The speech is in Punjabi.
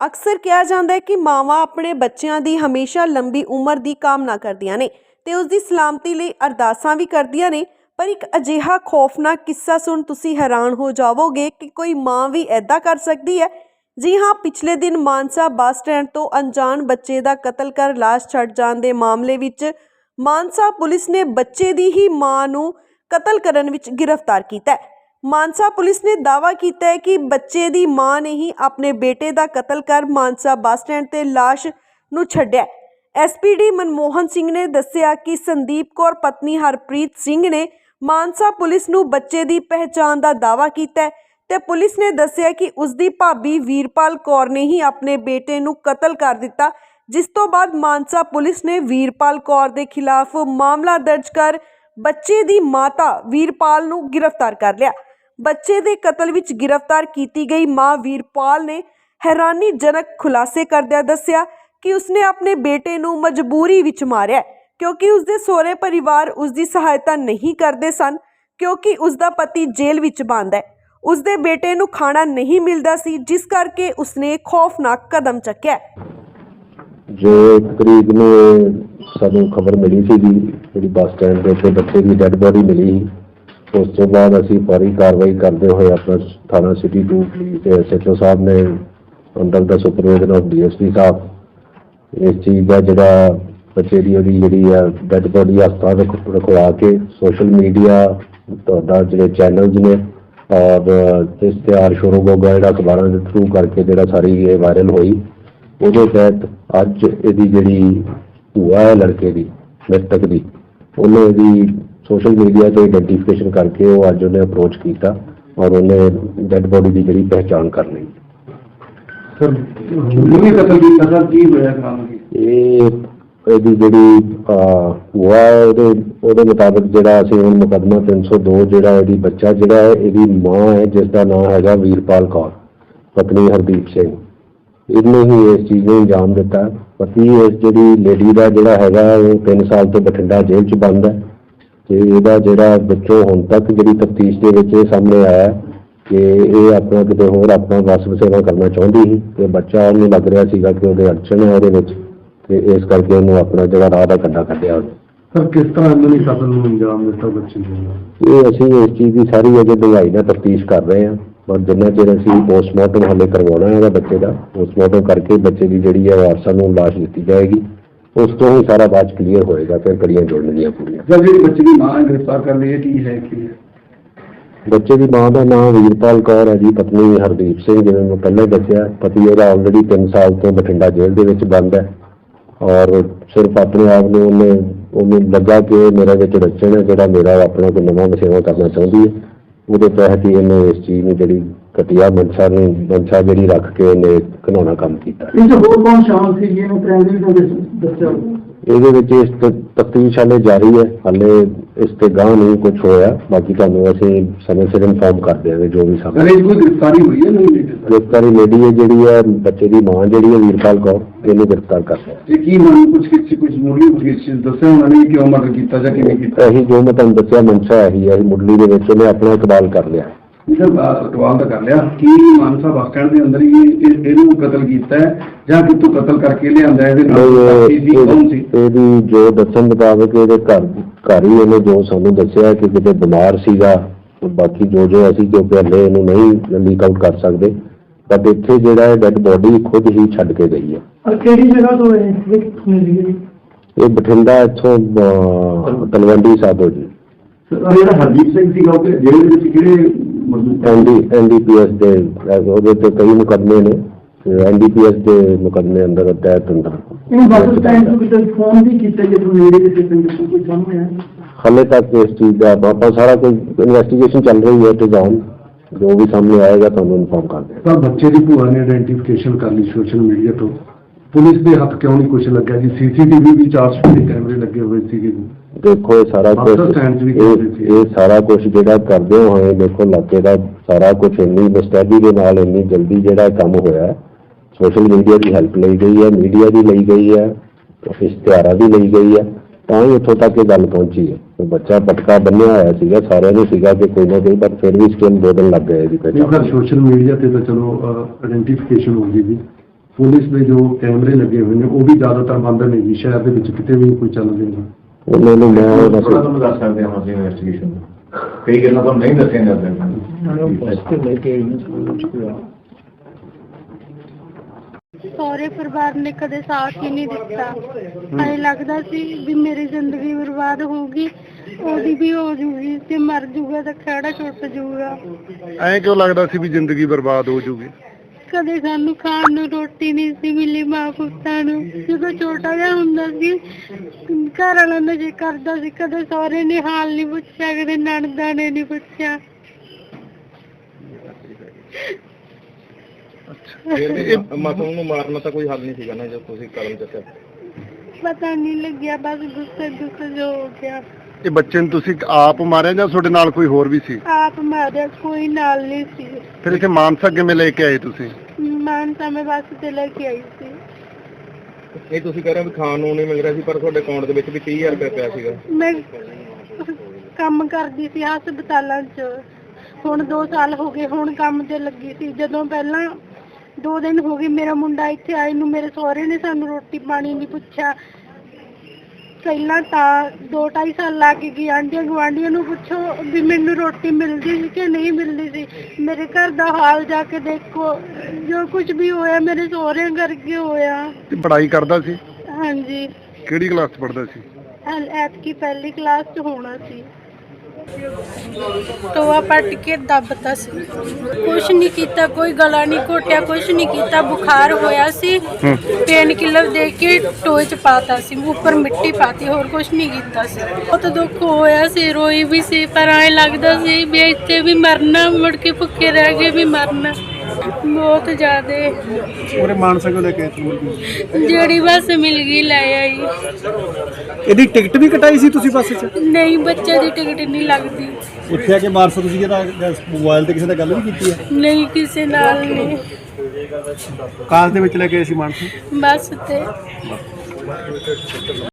ਅਕਸਰ ਕਿਹਾ ਜਾਂਦਾ ਹੈ ਕਿ ਮਾਵਾਂ ਆਪਣੇ ਬੱਚਿਆਂ ਦੀ ਹਮੇਸ਼ਾ ਲੰਬੀ ਉਮਰ ਦੀ ਕਾਮਨਾ ਕਰਦੀਆਂ ਨੇ ਤੇ ਉਸ ਦੀ ਸਲਾਮਤੀ ਲਈ ਅਰਦਾਸਾਂ ਵੀ ਕਰਦੀਆਂ ਨੇ। ਪਰ ਇੱਕ ਅਜਿਹਾ ਖੌਫਨਾਕ ਕਿੱਸਾ ਸੁਣ ਤੁਸੀਂ ਹੈਰਾਨ ਹੋ ਜਾਵੋਗੇ ਕਿ ਕੋਈ ਮਾਂ ਵੀ ਐਦਾਂ ਕਰ ਸਕਦੀ ਹੈ? ਜੀ ਹਾਂ, ਪਿਛਲੇ ਦਿਨ ਮਾਨਸਾ ਬੱਸ ਸਟੈਂਡ ਤੋਂ ਅਣਜਾਣ ਬੱਚੇ ਦਾ ਕਤਲ ਕਰ ਲਾਸ਼ ਛੱਡ ਜਾਣ ਦੇ ਮਾਮਲੇ ਵਿੱਚ ਮਾਨਸਾ ਪੁਲਿਸ ਨੇ ਬੱਚੇ ਦੀ ਹੀ ਮਾਂ ਨੂੰ ਕਤਲ ਕਰਨ ਵਿੱਚ ਗ੍ਰਿਫਤਾਰ ਕੀਤਾ ਹੈ। ਮਾਨਸਾ ਪੁਲਿਸ ਨੇ ਦਾਅਵਾ ਕੀਤਾ ਹੈ ਕਿ ਬੱਚੇ ਦੀ ਮਾਂ ਨੇ ਹੀ ਆਪਣੇ ਬੇਟੇ ਦਾ ਕਤਲ ਕਰ ਮਾਨਸਾ ਬੱਸ ਸਟੈਂਡ ਤੇ ਲਾਸ਼ ਨੂੰ ਛੱਡਿਆ ਐਸਪੀਡੀ ਮਨਮੋਹਨ ਸਿੰਘ ਨੇ ਦੱਸਿਆ ਕਿ ਸੰਦੀਪ ਕੌਰ, ਪਤਨੀ ਹਰਪ੍ਰੀਤ ਸਿੰਘ ਨੇ ਮਾਨਸਾ ਪੁਲਿਸ ਨੂੰ ਬੱਚੇ ਦੀ ਪਹਿਚਾਣ ਦਾ ਦਾਅਵਾ ਕੀਤਾ ਹੈ ਤੇ ਪੁਲਿਸ ਨੇ ਦੱਸਿਆ ਕਿ ਉਸ ਦੀ ਭਾਬੀ ਵੀਰਪਾਲ ਕੌਰ ਨੇ ਹੀ ਆਪਣੇ ਬੇਟੇ ਨੂੰ ਕਤਲ ਕਰ ਦਿੱਤਾ, ਜਿਸ ਤੋਂ ਬਾਅਦ ਮਾਨਸਾ ਪੁਲਿਸ ਨੇ ਵੀਰਪਾਲ ਕੌਰ ਦੇ ਖਿਲਾਫ ਮਾਮਲਾ ਦਰਜ ਕਰ ਬੱਚੇ ਦੀ ਮਾਤਾ ਵੀਰਪਾਲ ਨੂੰ ਗ੍ਰਿਫਤਾਰ ਕਰ ਲਿਆ। ਬੱਚੇ ਦੇ ਕਤਲ ਵਿੱਚ ਗ੍ਰਿਫਤਾਰ ਕੀਤੀ ਗਈ ਮਾਂ ਵੀਰਪਾਲ ਨੇ ਹੈਰਾਨੀਜਨਕ ਖੁਲਾਸੇ ਕਰਦਿਆਂ ਦੱਸਿਆ ਕਿ ਉਸਨੇ ਆਪਣੇ ਬੇਟੇ ਨੂੰ ਮਜਬੂਰੀ ਵਿੱਚ ਮਾਰਿਆ ਕਿਉਂਕਿ ਉਸਦੇ ਸਹੁਰੇ ਪਰਿਵਾਰ ਉਸ ਸਹਾਇਤਾ ਨਹੀਂ ਕਰਦੇ ਸਨ, ਕਿਉਂਕਿ ਉਸ ਪਤੀ ਜੇਲ੍ਹ ਵਿੱਚ ਬੰਦ ਹੈ। ਉਸਦੇ ਬੇਟੇ ਨੂੰ ਖਾਣਾ ਨਹੀਂ ਮਿਲਦਾ ਸੀ, ਜਿਸ ਕਰਕੇ ਉਸਨੇ ਖੌਫਨਾਕ ਕਦਮ ਚੱਕਿਆ। ਜੋ ਇੱਕ ਤਰੀਕ ਨੂੰ ਸਾਨੂੰ ਖਬਰ ਮਿਲੀ ਸੀ ਜਿਹੜੀ ਬੱਸ ਸਟੈਂਡ ਦੇ ਉੱਤੇ ਬੱਚੇ ਦੀ ਡੈੱਡ ਬੋਡੀ ਮਿਲੀ ਸੀ ਉਸ ਤੋਂ ਬਾਅਦ ਅਸੀਂ ਫੌਰੀ ਕਾਰਵਾਈ ਕਰਦੇ ਹੋਏ ਆਪਣਾ ਥਾਣਾ ਸਿਟੀ 2 ਤੇ ਐਸਐਚਓ ਸਾਹਿਬ ਨੇ under the supervisor of DSP ਸਾਹਿਬ, ਇਸ ਚੀਜ਼ ਦਾ ਜਿਹੜਾ ਬੱਚੇ ਦੀ ਉਹਦੀ ਜਿਹੜੀ ਆ ਡੈੱਡ ਬੋਡੀ ਹਸਪਤਾਲ ਰਖ, ਰਖਵਾ ਕੇ ਸੋਸ਼ਲ ਮੀਡੀਆ ਤੁਹਾਡਾ ਜਿਹੜੇ ਚੈਨਲਸ ਨੇ, ਔਰ ਇਸ਼ਤਿਹਾਰ ਸ਼ੁਰੂ ਹੋ ਗਿਆ ਜਿਹੜਾ ਅਖਬਾਰਾਂ ਦੇ ਥਰੂ ਕਰਕੇ ਜਿਹੜਾ ਸਾਰੀ ਇਹ ਵਾਇਰਲ ਹੋਈ, ਉਹਦੇ ਤਹਿਤ ਅੱਜ ਇਹਦੀ ਜਿਹੜੀ ਭੂਆ ਹੈ, ਲੜਕੇ ਦੀ, ਮ੍ਰਿਤਕ ਦੀ, ਉਹਨੇ ਇਹਦੀ ਸੋਸ਼ਲ ਮੀਡੀਆ ਤੇ ਆਇਡੈਂਟੀਫਿਕੇਸ਼ਨ ਕਰਕੇ ਉਹ ਅੱਜ ਉਹਨੇ ਅਪਰੋਚ ਕੀਤਾ ਔਰ ਉਹਨੇ ਡੈੱਡ ਬੋਡੀ ਦੀ ਜਿਹੜੀ ਪਹਿਚਾਣ ਕਰ ਲਈ। ਸਰ ਕਤਲ ਕੀ ਹੋਇਆ ਇਹ ਇਹਦੀ ਜਿਹੜੀ ਹੈ ਉਹਦੇ ਉਹਦੇ ਮੁਤਾਬਕ ਜਿਹੜਾ ਅਸੀਂ ਹੁਣ ਮੁਕੱਦਮਾ 302 ਜਿਹੜਾ ਇਹਦੀ ਬੱਚਾ ਜਿਹੜਾ ਹੈ ਇਹਦੀ ਮਾਂ ਹੈ ਜਿਸ ਦਾ ਨਾਮ ਹੈਗਾ ਵੀਰਪਾਲ ਕੌਰ ਪਤਨੀ ਹਰਦੀਪ ਸਿੰਘ। ਇਹਨੇ ਹੀ ਇਸ ਚੀਜ਼ ਨੂੰ ਅੰਜਾਮ ਦਿੱਤਾ। ਪਤੀ ਇਸ ਜਿਹੜੀ ਲੇਡੀ ਦਾ ਜਿਹੜਾ ਹੈਗਾ ਉਹ 3 ਸਾਲ ਤੋਂ ਬਠਿੰਡਾ ਜੇਲ੍ਹ 'ਚ ਬੰਦ ਹੈ। ਤੇ ਇਹਦਾ ਜਿਹੜਾ ਬੱਚੋ ਹੁਣ ਤੱਕ ਜਿਹੜੀ ਤਫਤੀਸ਼ ਦੇ ਵਿੱਚ ਇਹ ਸਾਹਮਣੇ ਆਇਆ ਕਿ ਇਹ ਆਪਣਾ ਕਿਤੇ ਹੋਰ ਆਪਣਾ ਵਸ ਵਸੇਵਾ ਕਰਨਾ ਚਾਹੁੰਦੀ ਸੀ ਤੇ ਬੱਚਾ ਉਹਨੂੰ ਲੱਗ ਰਿਹਾ ਸੀਗਾ ਕਿ ਉਹਦੇ ਅੜਚਣ ਹੈ ਉਹਦੇ ਵਿੱਚ ਤੇ ਇਸ ਕਰਕੇ ਉਹਨੂੰ ਆਪਣਾ ਜਿਹੜਾ ਰਾਹ ਦਾ ਕੰਡਾ ਕੱਢਿਆ ਉਹਨੇ। ਸਰ ਕਿਸ ਤਰ੍ਹਾਂ ਇਹਨਾਂ ਨੇ ਕਤਲ ਨੂੰ ਅੰਜਾਮ ਦਿੱਤਾ ਬੱਚੇ ਨੂੰ? ਇਹ ਅਸੀਂ ਇਸ ਚੀਜ਼ ਦੀ ਸਾਰੀ ਅਜੇ ਡੂੰਘਾਈ ਨਾਲ ਤਫਤੀਸ਼ ਕਰ ਰਹੇ ਹਾਂ ਪਰ ਜਿੰਨਾ ਚਿਰ ਅਸੀਂ ਪੋਸਟਮਾਰਟਮ ਹਾਲੇ ਕਰਵਾਉਣਾ ਹੈਗਾ ਬੱਚੇ ਦਾ ਪੋਸਟਮਾਰਟਮ ਕਰਕੇ ਬੱਚੇ ਦੀ ਜਿਹੜੀ ਹੈ ਵਾਰਸਾਂ ਨੂੰ ਲਾਸ਼ ਦਿੱਤੀ ਜਾਏਗੀ। ਉਸ ਤੋਂ ਹੀ ਸਾਰਾ ਬਾਅਦ ਕਲੀਅਰ ਹੋਏਗਾ ਫਿਰ ਕੜੀਆਂ ਜੋੜਨਗੀਆਂ ਪੂਰੀਆਂ। ਸਰ ਜਿਹੜੀ ਬੱਚੇ ਦੀ ਮਾਂ ਗ੍ਰਿਫਤਾਰ ਕਰ ਲਈ ਹੈ ਕੀ ਹੈ ਕੀ ਹੈ? ਬੱਚੇ ਦੀ ਮਾਂ ਦਾ ਨਾਮ ਵੀਰਪਾਲ ਕੌਰ ਹੈ ਜੀ ਪਤਨੀ ਹਰਦੀਪ ਸਿੰਘ ਜਿਵੇਂ ਮੈਂ ਪਹਿਲਾਂ ਦੱਸਿਆ। ਪਤੀ ਉਹਦਾ ਆਲਰੇਡੀ 3 ਸਾਲ ਤੋਂ ਬਠਿੰਡਾ ਜੇਲ੍ਹ ਦੇ ਵਿੱਚ ਬੰਦ ਹੈ। ਔਰ ਸਿਰਫ ਆਪਣੇ ਆਪ ਨੂੰ ਉਹਨੇ ਉਹਨੂੰ ਲੱਗਾ ਕਿ ਮੇਰੇ ਵਿੱਚ ਰਚਣ ਹੈ ਜਿਹੜਾ ਮੇਰਾ ਆਪਣਾ ਕੋਈ ਨਵਾਂ ਵਸੇਵਾ ਕਰਨਾ ਚਾਹੁੰਦੀ ਹੈ। ਉਹਦੇ ਤਹਿਤ ਹੀ ਇਹਨੇ ਇਸ ਚੀਜ਼ ਨੂੰ ਜਿਹੜੀ ਘਟੀਆ ਮਨਸ਼ਾ ਨੂੰ ਮਨਸ਼ਾ ਜਿਹੜੀ ਰੱਖ ਕੇ ਇਹਨੇ ਘਿਨਾਉਣਾ ਕੰਮ ਕੀਤਾ। ਇਹ ਜੋ ਹੋਰ ਕੌਣ ਸ਼ਾਮਲ ਸੀ ਇਹਨੂੰ ਪ੍ਰਾਇਮਰੀ ਤੋਂ ਦੱਸਿਆ। ਇਹਦੇ ਵਿੱਚ ਇਸ ਤਫਤੀਸ਼ ਹਾਲੇ ਜਾਰੀ ਹੈ ਹਾਲੇ ਇਸ ਤੇ ਗਾਹ ਨਹੀਂ ਕੁਝ ਹੋਇਆ ਬਾਕੀ ਤੁਹਾਨੂੰ ਅਸੀਂ ਸਮੇਂ ਸਿਰ ਇਨਫੋਰਮ ਕਰ ਦਿਆਂਗੇ ਜੋ ਵੀ ਸਾਹਮਣੇ ਇਹ ਕੋਈ ਗ੍ਰਿਫਤਾਰੀ ਹੋਈ ਹੈ ਨਹੀਂ ਗ੍ਰਿਫਤਾਰੀ ਲੇਡੀ ਹੈ ਜਿਹੜੀ ਹੈ ਬੱਚੇ ਦੀ ਮਾਂ ਜਿਹੜੀ ਹੈ ਵੀਰਪਾਲ ਕੌਰ ਇਹਨੂੰ ਗ੍ਰਿਫਤਾਰ ਕਰ ਲਿਆ। ਇਹ ਕੀ ਮਨ ਕੁਝ ਕਿਸੇ ਕੁਝ ਮੁਰਲੀ ਕੁਝ ਕਿਸੇ ਦੱਸਿਆ ਉਹਨਾਂ ਨੇ ਕਿਉਂ ਮਰਡਰ ਕੀਤਾ ਜਾਂ ਕਿਵੇਂ ਕੀਤਾ? ਇਹੀ ਜੋ ਮੈਂ ਤੁਹਾਨੂੰ ਦੱਸਿਆ ਮਨਸ਼ਾ ਇਹੀ ਹੈ ਮੁੱਢਲੀ ਦੇ ਵਿੱਚ ਉਹਨੇ ਆਪਣਾ ਇਕਬਾਲ ਕਰ ਲਿਆ। ਸਰ ਸਵਾਲ ਤਾਂ ਕਰ ਲਿਆ। ਕੀ ਮਾਨਸਾ ਬੱਸ ਸਟੈਂਡ ਦੇ ਅੰਦਰ ਹੀ ਇਹ- ਇਹਨੂੰ ਕਤਲ ਕੀਤਾ ਹੈ ਜਾਂ ਕਿਤੋਂ ਕਤਲ ਕਰਕੇ ਲਿਆਂਦਾ ਹੈ? ਇਹਦੇ ਨਾਲ ਸਾਥੀ ਸੀ ਕੌਣ ਸੀ? ਇਹ- ਇਹਦੀ ਜੋ ਦੱਸਣ ਮੁਤਾਬਕ ਇਹਦੇ ਘਰ ਘਰ ਹੀ ਇਹਨੇ ਜੋ ਸਾਨੂੰ ਦੱਸਿਆ ਕਿ ਕਿਤੇ ਬਿਮਾਰ ਸੀਗਾ ਬਾਕੀ ਜੋ ਜੋ ਅਸੀਂ ਕਿਉਂਕਿ ਹਲੇ ਇਹਨੂੰ ਨਹੀਂ ਲੀਕ ਆਊਟ ਕਰ ਸਕਦੇ ਬਟ ਇੱਥੇ ਜਿਹੜਾ ਹੈ ਡੈਡ ਬੋਡੀ ਖੁਦ ਹੀ ਛੱਡ ਕੇ ਗਈ ਹੈ। ਔਰ ਕਿਹੜੀ ਜਗ੍ਹਾ ਤੋਂ ਹੈ ਵਿਕ ਮਿਲੀ ਹੈ ਇਹ ਬਠਿੰਡਾ ਇੱਥੋਂ ਅਹ, ਤਲਵੰਡੀ ਸਾਬੋ ਜੀ। ਸਰ ਜਿਹੜਾ ਹਰਦੀਪ ਸਿੰਘ ਸੀਗਾ ਉਹ ਜੇਲ੍ਹ ਦੇ ਵਿੱਚ ਕਿਹੜੇ ਐਨਡੀ ਐਨਡੀਪੀਐਸ ਦੇ ਉਹਦੇ ਤੇ ਕਈ ਮੁਕੱਦਮੇ ਨੇ ਐਨਡੀਪੀਐਸ ਦੇ ਮੁਕੱਦਮੇ ਅੰਦਰ ਤਹਿਤ ਅੰਦਰ। ਇਹ ਬੱਸ ਸਟੈਂਡ ਤੋਂ ਕਿਤੇ ਫੋਨ ਵੀ ਕੀਤਾ ਜੇ ਤੁਹਾਨੂੰ ਨੇੜੇ ਕਿਸੇ ਪਿੰਡ ਤੋਂ ਕੋਈ ਸਾਹਮਣੇ ਆਇਆ? ਹਾਲੇ ਤੱਕ ਇਸ ਚੀਜ਼ ਦਾ ਆਪਾਂ ਸਾਰਾ ਕੁਝ ਇਨਵੈਸਟੀਗੇਸ਼ਨ ਚੱਲ ਰਹੀ ਹੈ ਤੇ ਜਾਣ ਜੋ ਵੀ ਸਾਹਮਣੇ ਆਏਗਾ ਤੁਹਾਨੂੰ ਇਨਫੋਰਮ ਕਰ ਦਿਆਂਗੇ। ਤਾਂ ਬੱਚੇ ਦੀ ਭੂਆ ਨੇ ਆਇਡੈਂਟੀਫਿਕੇਸ਼ਨ ਕਰ ਲਈ ਸੋਸ਼ਲ ਮੀਡੀਆ ਤੋਂ। ਪੁਲਿਸ ਦੇ ਹੱਥ ਕਿਉਂ ਨਹੀਂ ਕੁਝ ਲੱਗਿਆ ਜੀ? ਸੀਸੀਟੀਵੀ ਵੀ 400 ਕੈਮਰੇ ਲੱਗੇ ਹੋਏ ਸੀਗੇ ਜੀ। ਦੇਖੋ ਇਹ ਸਾਰਾ ਕੁਝ ਇਹ ਸਾਰਾ ਕੁਝ ਜਿਹੜਾ ਕਰਦੇ ਹੋਏ ਦੇਖੋ ਇਲਾਕੇ ਦਾ ਸਾਰਾ ਕੁਝ ਇੰਨੀ ਮੁਸਤੈਦੀ ਦੇ ਨਾਲ ਇੰਨੀ ਜਲਦੀ ਜਿਹੜਾ ਕੰਮ ਹੋਇਆ ਸੋਸ਼ਲ ਮੀਡੀਆ ਦੀ ਹੈਲਪ ਲਈ ਗਈ ਹੈ ਮੀਡੀਆ ਦੀ ਲਈ ਗਈ ਹੈ ਇਸ਼ਤਿਹਾਰਾਂ ਦੀ ਲਈ ਗਈ ਹੈ। ਤਾਂ ਹੀ ਇੱਥੋਂ ਤੱਕ ਇਹ ਗੱਲ ਪਹੁੰਚੀ ਹੈ। ਤੇ ਬੱਚਾ ਪਟਕਾ ਬੰਨਿਆ ਹੋਇਆ ਸੀਗਾ ਸਾਰਿਆਂ ਨੂੰ ਸੀਗਾ ਕਿ ਕੋਈ ਨਾ ਕੋਈ ਪਰ ਫਿਰ ਵੀ ਸਕਿਲ ਬੋਲਣ ਲੱਗ ਗਏ ਜੀ ਨਹੀਂ ਪਹਿਲਾਂ ਸੋਸ਼ਲ ਮੀਡੀਆ ਤੇ ਤਾਂ ਚਲੋ ਆਇਡੈਂਟੀਫਿਕੇਸ਼ਨ ਹੋ ਗਈ ਜੀ ਪੁਲਿਸ ਦੇ ਜੋ ਕੈਮਰੇ ਲੱਗੇ ਹੋਏ ਨੇ ਉਹ ਵੀ ਜ਼ਿਆਦਾਤਰ ਬੰਦ ਨੇ ਜੀ ਸ਼ਹਿਰ ਦੇ ਵਿੱਚ ਕਿਤੇ ਵੀ ਕੋਈ ਚੱਲ ਰਿਹਾ। ਉਹਨਾਂ ਨੂੰ ਮੈਂ ਥੋੜਾ ਬਸ ਤੁਹਾਨੂੰ ਦੱਸ ਸਕਦੇ ਹਾਂ ਅਸੀਂ ਇਨਵੈਸਟੀਗੇਸ਼ਨ ਕਈ ਗੱਲਾਂ ਤੁਹਾਨੂੰ ਨਹੀਂ ਦੱਸੀਆਂ ਜਾਂਦੀਆਂ ਸਹੁਰੇ ਪਰਿਵਾਰ ਨੇ ਕਦੇ ਸਾਥ ਹੀ ਨਹੀਂ ਦਿੱਤਾ। ਐ ਲੱਗਦਾ ਸੀ ਵੀ ਮੇਰੀ ਜ਼ਿੰਦਗੀ ਬਰਬਾਦ ਹੋਊਗੀ ਉਹਦੀ ਵੀ ਹੋ ਜੂਗੀ ਤੇ ਮਰ ਜੂਗਾ ਤਾਂ ਖੜਾ ਛੁੱਟ ਜੂਗਾ। ਐਂ ਕਿਉਂ ਲੱਗਦਾ ਸੀ ਵੀ ਜ਼ਿੰਦਗੀ ਬਰਬਾਦ ਹੋ ਜੂਗੀ? ਕਦੇ ਸਾਨੂੰ ਖਾਣ ਨੂੰ ਰੋਟੀ ਨਹੀਂ ਸੀ ਮਿਲੀ ਮਾਂ ਪੁੱਤਾਂ ਨੂੰ। ਜਦੋਂ ਛੋਟਾ ਜਿਹਾ ਹੁੰਦਾ ਸੀ ਘਰ ਵਾਲਾ ਨਸ਼ੇ ਕਰਦਾ ਸੀ ਕਦੇ ਸਹੁਰੇ ਨੇ ਹਾਲ ਨਹੀਂ ਪੁੱਛਿਆ ਕਦੇ ਨਣਦਾਂ ਨੇ ਨਹੀਂ ਪੁੱਛਿਆ। ਮਾਸੂਮ ਨੂੰ ਮਾਰਨਾ ਤਾਂ ਕੋਈ ਹੱਲ ਨਹੀਂ ਸੀਗਾ ਨਾ ਜਦ ਤੁਸੀਂ ਕਦਮ ਚੱਕਿਆ ਪਤਾ ਨਹੀਂ ਲੱਗਿਆ ਬਸ ਗੁੱਸੇ ਗੁੱਸੇ ਜੋ ਹੋ ਗਿਆ। ਇਹ ਬੱਚੇ ਨੂੰ ਤੁਸੀਂ ਆਪ ਮਾਰਿਆ ਜਾਂ ਤੁਹਾਡੇ ਨਾਲ ਕੋਈ ਹੋਰ ਵੀ ਸੀ? ਆਪ ਮਾਰਿਆ ਕੋਈ ਨਾਲ ਨਹੀਂ ਸੀ। ਫਿਰ ਇੱਥੇ ਮਾਨਸਾ ਕਿਵੇਂ ਲੈ ਕੇ ਆਏ ਤੁਸੀਂ? ਮਾਨਸਾ ਮੈਂ ਬੱਸ ਤੇ ਲੈ ਕੇ ਆਈ ਸੀ। ਇਹ ਤੁਸੀਂ ਕਹਿ ਰਹੇ ਹੋ ਵੀ ਖਾਣ ਨੂੰ ਨਹੀਂ ਮਿਲ ਰਿਹਾ ਸੀ ਪਰ ਤੁਹਾਡੇ ਅਕਾਊਂਟ ਦੇ ਵਿੱਚ ਵੀ 30000 ਰੁਪਏ ਪਿਆ ਸੀਗਾ। ਮੈਂ ਕੰਮ ਕਰਦੀ ਸੀ ਹਸਪਤਾਲਾਂ 'ਚ। ਹੁਣ 2 ਸਾਲ ਹੋ ਗਏ ਹੁਣ ਕੰਮ ਤੇ ਲੱਗੀ ਸੀ। ਜਦੋਂ ਪਹਿਲਾਂ 2 ਦਿਨ ਹੋ ਗਏ ਮੇਰਾ ਮੁੰਡਾ ਇੱਥੇ ਆਏ ਨੂੰ ਮੇਰੇ ਸਹੁਰੇ ਨੇ ਸਾਨੂੰ ਰੋਟੀ ਪਾਣੀ ਨਹੀਂ ਪੁੱਛਿਆ। ਪਹਿਲਾਂ ਤਾਂ 2.5 ਸਾਲ ਲੱਗ ਗਏ ਆਂਢੀਆਂ ਗੁਆਂਢੀਆਂ ਨੂੰ ਪੁੱਛੋ ਵੀ ਮੈਨੂੰ ਰੋਟੀ ਮਿਲਦੀ ਸੀ ਕਿ ਨਹੀਂ ਮਿਲਦੀ ਸੀ। ਮੇਰੇ ਘਰ ਦਾ ਹਾਲ ਜਾ ਕੇ ਦੇਖੋ ਜੋ ਕੁਝ ਵੀ ਹੋਇਆ ਮੇਰੇ ਸਹੁਰਿਆਂ ਕਰਕੇ ਹੋਇਆ। ਤੇ ਪੜ੍ਹਾਈ ਕਰਦਾ ਸੀ? ਹਾਂਜੀ। ਕਿਹੜੀ ਕਲਾਸ 'ਚ ਪੜ੍ਹਦਾ ਸੀ? ਐਤਕੀ ਪਹਿਲੀ ਕਲਾਸ 'ਚ ਹੋਣਾ ਸੀ। ਟੋਆ ਪੱਟ ਕੇ ਦੱਬਤਾ ਸੀ। ਕੁਛ ਨਹੀਂ ਕੀਤਾ ਕੋਈ ਗਲਾ ਨਹੀਂ ਘੋਟਿਆ ਕੁਛ ਨਹੀਂ ਕੀਤਾ ਬੁਖਾਰ ਹੋਇਆ ਸੀ। ਪੇਨ ਕਿਲਰ ਦੇ ਕੇ ਟੋਏ 'ਚ ਪਾਤਾ ਸੀ ਉੱਪਰ ਮਿੱਟੀ ਪਾਤੀ ਹੋਰ ਕੁਛ ਨਹੀਂ ਕੀਤਾ ਸੀ। ਬਹੁਤ ਦੁੱਖ ਹੋਇਆ ਸੀ ਰੋਈ ਵੀ ਸੀ ਪਰ ਐ ਲੱਗਦਾ ਸੀ ਵੀ ਇੱਥੇ ਵੀ ਮਰਨਾ ਮੁੜ ਕੇ ਭੁੱਖੇ ਰਹਿ ਕੇ ਵੀ ਮਰਨਾ। ਬਹੁਤ ਜ਼ਿਆਦੇ। ਉਹਰੇ ਮਾਨਸਾ ਕੋ ਲੈ ਕੇ ਜਿਹੜੀ ਬੱਸ ਮਿਲ ਗਈ ਲੈ ਆਈ। ਇਹਦੀ ਟਿਕਟ ਵੀ ਕਟਾਈ ਸੀ ਤੁਸੀਂ ਬੱਸ 'ਚ? ਨਹੀਂ ਬੱਚੇ ਦੀ ਟਿਕਟ ਨਹੀਂ ਲੱਗਦੀ। ਉੱਥੇ ਆ ਕੇ ਮਾਨਸਾ ਤੁਸੀਂ ਜਿਹੜਾ ਮੋਬਾਈਲ ਤੇ ਕਿਸੇ ਨਾਲ ਗੱਲ ਵੀ ਕੀਤੀ ਹੈ? ਨਹੀਂ ਕਿਸੇ ਨਾਲ ਨਹੀਂ। ਕਾਰ ਦੇ ਵਿੱਚ ਲੈ ਕੇ ਆਏ ਸੀ ਮਾਨਸਾ? ਬੱਸ ਤੇ।